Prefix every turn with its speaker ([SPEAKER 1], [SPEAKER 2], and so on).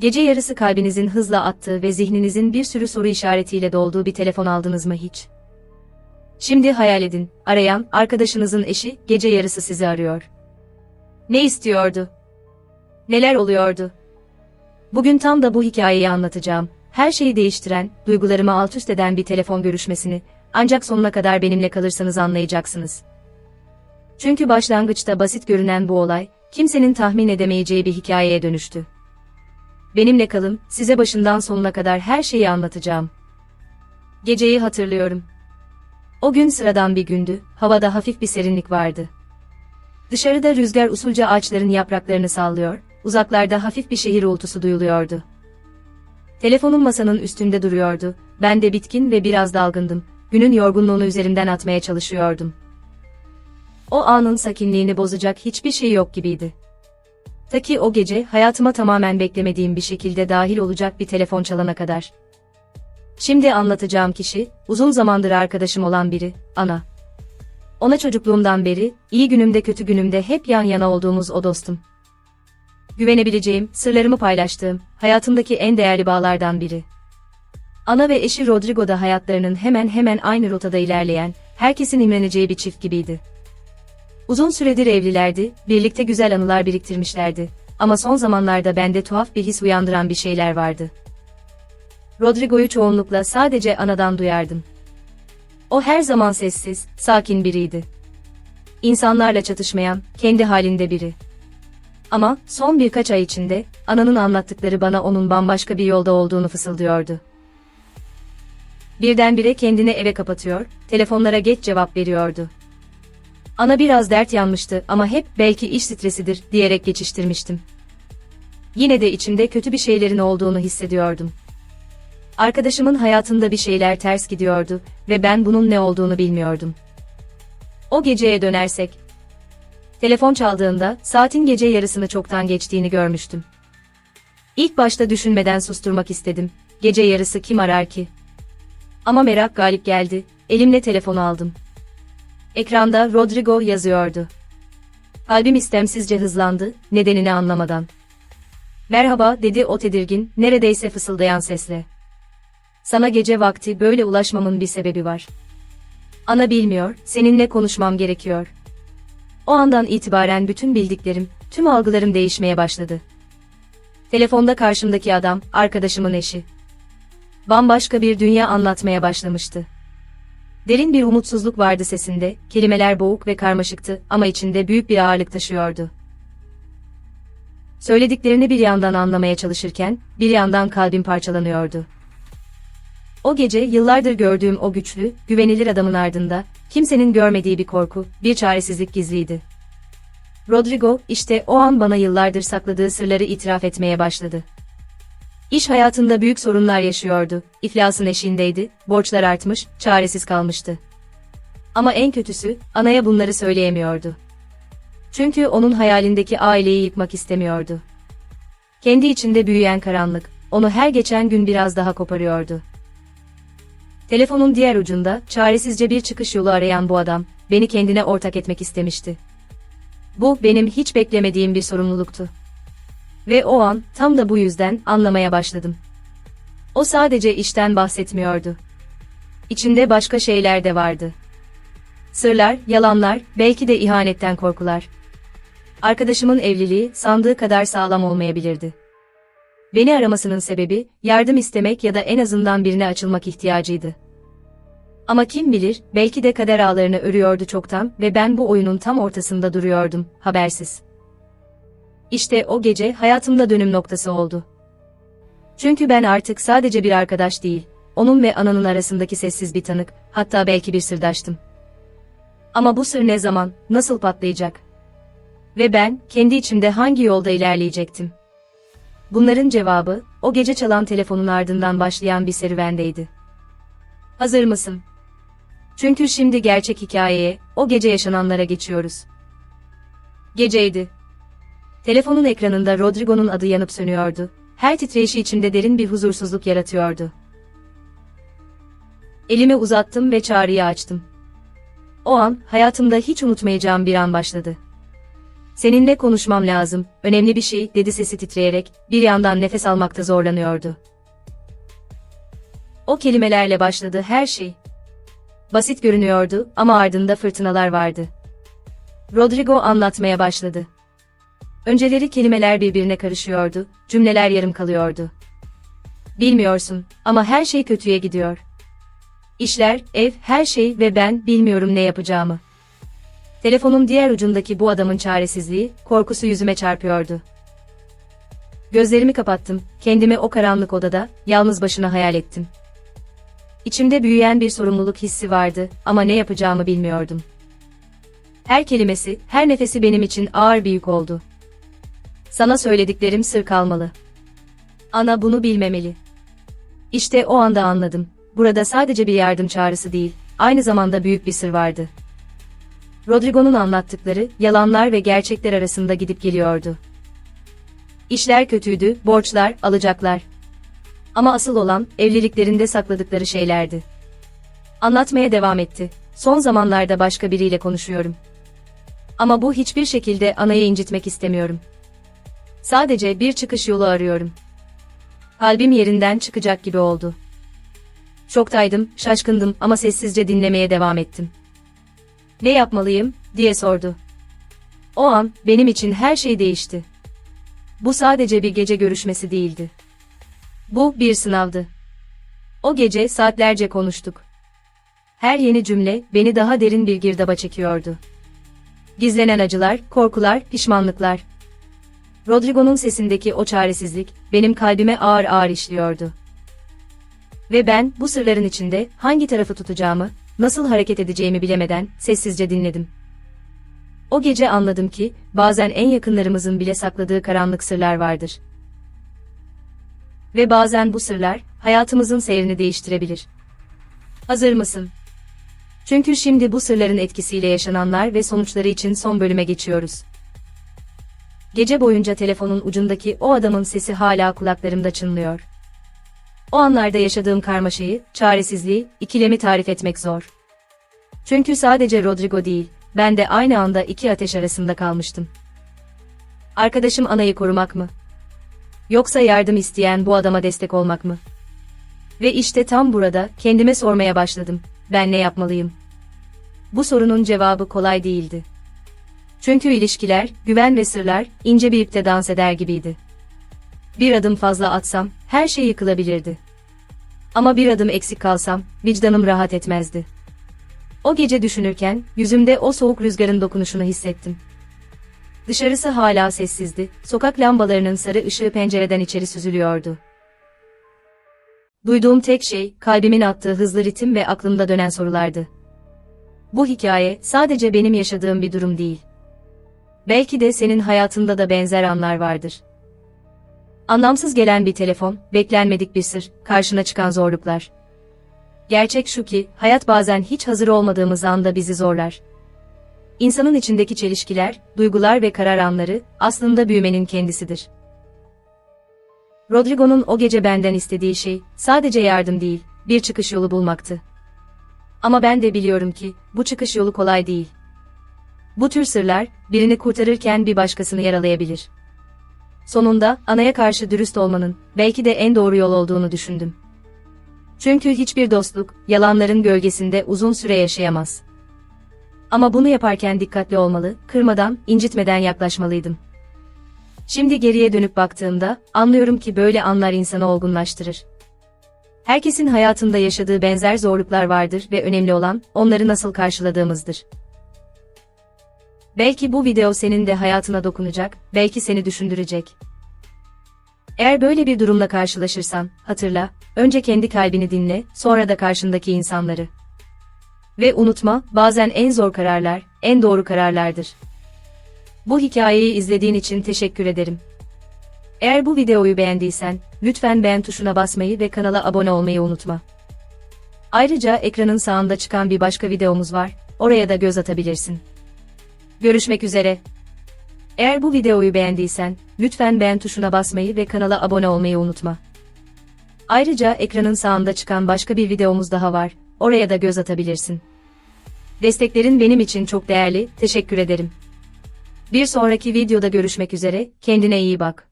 [SPEAKER 1] Gece yarısı kalbinizin hızla attığı ve zihninizin bir sürü soru işaretiyle dolduğu bir telefon aldınız mı hiç? Şimdi hayal edin, arayan, arkadaşınızın eşi, gece yarısı sizi arıyor. Ne istiyordu? Neler oluyordu? Bugün tam da bu hikayeyi anlatacağım. Her şeyi değiştiren, duygularımı alt üst eden bir telefon görüşmesini, ancak sonuna kadar benimle kalırsanız anlayacaksınız. Çünkü başlangıçta basit görünen bu olay, kimsenin tahmin edemeyeceği bir hikayeye dönüştü. Benimle kalın, size başından sonuna kadar her şeyi anlatacağım. Geceyi hatırlıyorum. O gün sıradan bir gündü, havada hafif bir serinlik vardı. Dışarıda rüzgar usulca ağaçların yapraklarını sallıyor, uzaklarda hafif bir şehir uğultusu duyuluyordu. Telefonum masanın üstünde duruyordu, ben de bitkin ve biraz dalgındım, günün yorgunluğunu üzerimden atmaya çalışıyordum. O anın sakinliğini bozacak hiçbir şey yok gibiydi. Ta ki o gece hayatıma tamamen beklemediğim bir şekilde dahil olacak bir telefon çalana kadar. Şimdi anlatacağım kişi, uzun zamandır arkadaşım olan biri, ana. Ona çocukluğumdan beri, iyi günümde kötü günümde hep yan yana olduğumuz o dostum. Güvenebileceğim, sırlarımı paylaştığım, hayatımdaki en değerli bağlardan biri. Ana ve eşi Rodrigo da hayatlarının hemen hemen aynı rotada ilerleyen, herkesin imreneceği bir çift gibiydi. Uzun süredir evlilerdi, birlikte güzel anılar biriktirmişlerdi. Ama son zamanlarda bende tuhaf bir his uyandıran bir şeyler vardı. Rodrigo'yu çoğunlukla sadece anadan duyardım. O her zaman sessiz, sakin biriydi. İnsanlarla çatışmayan, kendi halinde biri. Ama son birkaç ay içinde ananın anlattıkları bana onun bambaşka bir yolda olduğunu fısıldıyordu. Birdenbire kendini eve kapatıyor, telefonlara geç cevap veriyordu. Ana biraz dert yanmıştı ama hep belki iş stresidir diyerek geçiştirmiştim. Yine de içimde kötü bir şeylerin olduğunu hissediyordum. Arkadaşımın hayatında bir şeyler ters gidiyordu ve ben bunun ne olduğunu bilmiyordum. O geceye dönersek. Telefon çaldığında saatin gece yarısını çoktan geçtiğini görmüştüm. İlk başta düşünmeden susturmak istedim. Gece yarısı kim arar ki? Ama merak galip geldi. Elimle telefon aldım. Ekranda Rodrigo yazıyordu. Kalbim istemsizce hızlandı, nedenini anlamadan. Merhaba dedi o tedirgin, neredeyse fısıldayan sesle. Sana gece vakti böyle ulaşmamın bir sebebi var. Ana bilmiyor, seninle konuşmam gerekiyor. O andan itibaren bütün bildiklerim, tüm algılarım değişmeye başladı. Telefonda karşımdaki adam, arkadaşımın eşi. Bambaşka bir dünya anlatmaya başlamıştı. Derin bir umutsuzluk vardı sesinde, kelimeler boğuk ve karmaşıktı ama içinde büyük bir ağırlık taşıyordu. Söylediklerini bir yandan anlamaya çalışırken, bir yandan kalbim parçalanıyordu. O gece yıllardır gördüğüm o güçlü, güvenilir adamın ardında, kimsenin görmediği bir korku, bir çaresizlik gizliydi. Rodrigo, işte o an bana yıllardır sakladığı sırları itiraf etmeye başladı. İş hayatında büyük sorunlar yaşıyordu, iflasın eşiğindeydi, borçlar artmış, çaresiz kalmıştı. Ama en kötüsü, anaya bunları söyleyemiyordu. Çünkü onun hayalindeki aileyi yıkmak istemiyordu. Kendi içinde büyüyen karanlık, onu her geçen gün biraz daha koparıyordu. Telefonun diğer ucunda, çaresizce bir çıkış yolu arayan bu adam, beni kendine ortak etmek istemişti. Bu, benim hiç beklemediğim bir sorumluluktu. Ve o an, tam da bu yüzden, anlamaya başladım. O sadece işten bahsetmiyordu. İçinde başka şeyler de vardı. Sırlar, yalanlar, belki de ihanetten korkular. Arkadaşımın evliliği, sandığı kadar sağlam olmayabilirdi. Beni aramasının sebebi, yardım istemek ya da en azından birine açılmak ihtiyacıydı. Ama kim bilir, belki de kader ağlarını örüyordu çoktan ve ben bu oyunun tam ortasında duruyordum, habersiz. İşte o gece hayatımda dönüm noktası oldu. Çünkü ben artık sadece bir arkadaş değil, onun ve ananın arasındaki sessiz bir tanık, hatta belki bir sırdaştım. Ama bu sır ne zaman, nasıl patlayacak? Ve ben, kendi içimde hangi yolda ilerleyecektim? Bunların cevabı, o gece çalan telefonun ardından başlayan bir serüvendeydi. Hazır mısın? Çünkü şimdi gerçek hikayeye, o gece yaşananlara geçiyoruz. Geceydi. Telefonun ekranında Rodrigo'nun adı yanıp sönüyordu. Her titreşi içimde derin bir huzursuzluk yaratıyordu. Elimi uzattım ve çağrıyı açtım. O an, hayatımda hiç unutmayacağım bir an başladı. Seninle konuşmam lazım, önemli bir şey, dedi sesi titreyerek, bir yandan nefes almakta zorlanıyordu. O kelimelerle başladı her şey. Basit görünüyordu ama ardında fırtınalar vardı. Rodrigo anlatmaya başladı. Önceleri kelimeler birbirine karışıyordu, cümleler yarım kalıyordu. Bilmiyorsun ama her şey kötüye gidiyor. İşler, ev, her şey ve ben bilmiyorum ne yapacağımı. Telefonun diğer ucundaki bu adamın çaresizliği, korkusu yüzüme çarpıyordu. Gözlerimi kapattım, kendimi o karanlık odada, yalnız başına hayal ettim. İçimde büyüyen bir sorumluluk hissi vardı ama ne yapacağımı bilmiyordum. Her kelimesi, her nefesi benim için ağır bir yük oldu. Sana söylediklerim sır kalmalı. Ana bunu bilmemeli. İşte o anda anladım. Burada sadece bir yardım çağrısı değil, aynı zamanda büyük bir sır vardı. Rodrigo'nun anlattıkları, yalanlar ve gerçekler arasında gidip geliyordu. İşler kötüydü, borçlar, alacaklar. Ama asıl olan, evliliklerinde sakladıkları şeylerdi. Anlatmaya devam etti. Son zamanlarda başka biriyle konuşuyorum. Ama bu hiçbir şekilde anayı incitmek istemiyorum. Sadece bir çıkış yolu arıyorum. Kalbim yerinden çıkacak gibi oldu. Şoktaydım, şaşkındım ama sessizce dinlemeye devam ettim. Ne yapmalıyım, diye sordu. O an, benim için her şey değişti. Bu sadece bir gece görüşmesi değildi. Bu, bir sınavdı. O gece saatlerce konuştuk. Her yeni cümle, beni daha derin bir girdaba çekiyordu. Gizlenen acılar, korkular, pişmanlıklar. Rodrigo'nun sesindeki o çaresizlik, benim kalbime ağır ağır işliyordu. Ve ben, bu sırların içinde, hangi tarafı tutacağımı, nasıl hareket edeceğimi bilemeden, sessizce dinledim. O gece anladım ki, bazen en yakınlarımızın bile sakladığı karanlık sırlar vardır. Ve bazen bu sırlar, hayatımızın seyrini değiştirebilir. Hazır mısın? Çünkü şimdi bu sırların etkisiyle yaşananlar ve sonuçları için son bölüme geçiyoruz. Gece boyunca telefonun ucundaki o adamın sesi hala kulaklarımda çınlıyor. O anlarda yaşadığım karmaşayı, çaresizliği, ikilemi tarif etmek zor. Çünkü sadece Rodrigo değil, ben de aynı anda iki ateş arasında kalmıştım. Arkadaşım anayı korumak mı? Yoksa yardım isteyen bu adama destek olmak mı? Ve işte tam burada kendime sormaya başladım. Ben ne yapmalıyım? Bu sorunun cevabı kolay değildi. Çünkü ilişkiler, güven ve sırlar ince bir ipte dans eder gibiydi. Bir adım fazla atsam her şey yıkılabilirdi. Ama bir adım eksik kalsam vicdanım rahat etmezdi. O gece düşünürken yüzümde o soğuk rüzgarın dokunuşunu hissettim. Dışarısı hala sessizdi, sokak lambalarının sarı ışığı pencereden içeri süzülüyordu. Duyduğum tek şey, kalbimin attığı hızlı ritim ve aklımda dönen sorulardı. Bu hikaye, sadece benim yaşadığım bir durum değil. Belki de senin hayatında da benzer anlar vardır. Anlamsız gelen bir telefon, beklenmedik bir sır, karşına çıkan zorluklar. Gerçek şu ki, hayat bazen hiç hazır olmadığımız anda bizi zorlar. İnsanın içindeki çelişkiler, duygular ve karar anları, aslında büyümenin kendisidir. Rodrigo'nun o gece benden istediği şey, sadece yardım değil, bir çıkış yolu bulmaktı. Ama ben de biliyorum ki, bu çıkış yolu kolay değil. Bu tür sırlar, birini kurtarırken bir başkasını yaralayabilir. Sonunda, anaya karşı dürüst olmanın, belki de en doğru yol olduğunu düşündüm. Çünkü hiçbir dostluk, yalanların gölgesinde uzun süre yaşayamaz. Ama bunu yaparken dikkatli olmalı, kırmadan, incitmeden yaklaşmalıydım. Şimdi geriye dönüp baktığımda, anlıyorum ki böyle anlar insanı olgunlaştırır. Herkesin hayatında yaşadığı benzer zorluklar vardır ve önemli olan, onları nasıl karşıladığımızdır. Belki bu video senin de hayatına dokunacak, belki seni düşündürecek. Eğer böyle bir durumla karşılaşırsan, hatırla, önce kendi kalbini dinle, sonra da karşındaki insanları. Ve unutma, bazen en zor kararlar, en doğru kararlardır. Bu hikayeyi izlediğin için teşekkür ederim. Eğer bu videoyu beğendiysen, lütfen beğen tuşuna basmayı ve kanala abone olmayı unutma. Ayrıca ekranın sağında çıkan bir başka videomuz var, oraya da göz atabilirsin. Görüşmek üzere. Eğer bu videoyu beğendiysen, lütfen beğen tuşuna basmayı ve kanala abone olmayı unutma. Ayrıca ekranın sağında çıkan başka bir videomuz daha var, oraya da göz atabilirsin. Desteklerin benim için çok değerli, teşekkür ederim. Bir sonraki videoda görüşmek üzere, kendine iyi bak.